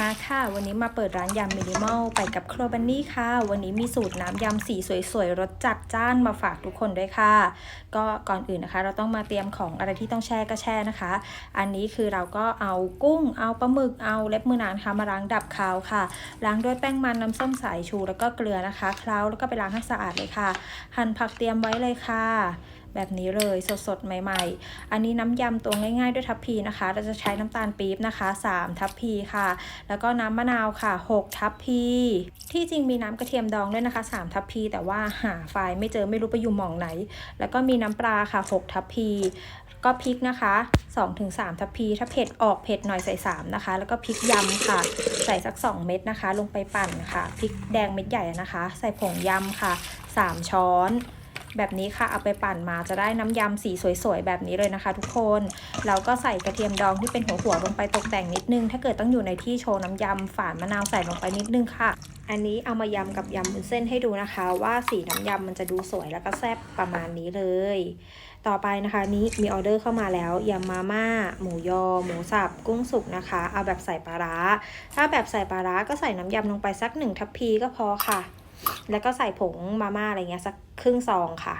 มาค่ะ วันนี้มาเปิดร้านยำมินิมอลไปกับครัวบันนี่ค่ะ วันนี้มีสูตรน้ำยำสีสวยๆรสจัดจ้านมาฝากทุกคนด้วยค่ะ ก็ก่อนอื่นนะคะ เราต้องมาเตรียมของอะไรที่ต้องแช่ก็แช่นะคะ อันนี้คือเราก็เอากุ้ง เอาปลาหมึกเอาเล็บมือนางนคะมาล้างดับคาวค่ะล้างด้วยแป้งมันน้ำส้มสายชูแล้วก็เกลือนะคะเคล้าแล้วก็ไปล้างให้สะอาดเลยค่ะ หั่นผักเตรียมไว้เลยค่ะ แบบนี้เลยสดๆ ใหม่ๆ อันนี้น้ำยำตัวง่ายๆด้วยทัพพีนะคะ เราจะใช้น้ำตาลปี๊บนะคะ 3 ทัพพีค่ะ แล้วก็น้ำมะนาวค่ะ 6 ทัพพี ที่จริงมีน้ำกระเทียมดองด้วยนะคะ 3 ทัพพี แต่ว่าหาไฟล์ไม่เจอไม่รู้ไปอยู่หม่องไหน แล้วก็มีน้ำปลาค่ะ 6 ทัพพี ก็พริกนะคะ 2-3 ทัพพี ถ้าเผ็ดออกเผ็ดหน่อยใส่ 3 นะคะ แล้วก็พริกยำค่ะ ใส่สัก 2 เม็ดนะคะ ลงไปปั่นค่ะ พริกแดงเม็ดใหญ่นะคะ ใส่ผงยำค่ะ 3 ช้อน แบบนี้ค่ะเอาไปปั่นมาจะได้น้ำยำสีสวยๆ แบบนี้เลยนะคะ ทุกคนเราก็ใส่กระเทียมดองที่เป็นหัวหัวๆลงไปตกแต่งนิดนึง ถ้าเกิดต้องอยู่ในที่โชว์น้ำยำฝานมะนาวใส่ลงไปนิดนึงค่ะ อันนี้เอามายำกับยำวุ้นเส้นให้ดูนะคะ ว่าสีน้ำยำมันจะดูสวยแล้วก็แซ่บประมาณนี้เลย ต่อไปนะคะนี้มีออเดอร์เข้ามาแล้วยำมาม่า หมูยอ หมูสับ กุ้งสุกนะคะ เอาแบบใส่ปลาร้า ถ้าแบบใส่ปลาร้าก็ใส่น้ำยำลงไปสักหนึ่งทัพพีก็พอค่ะ แล้วก็ใส่ผงมาม่าอะไรเงี้ยสักครึ่งซองค่ะ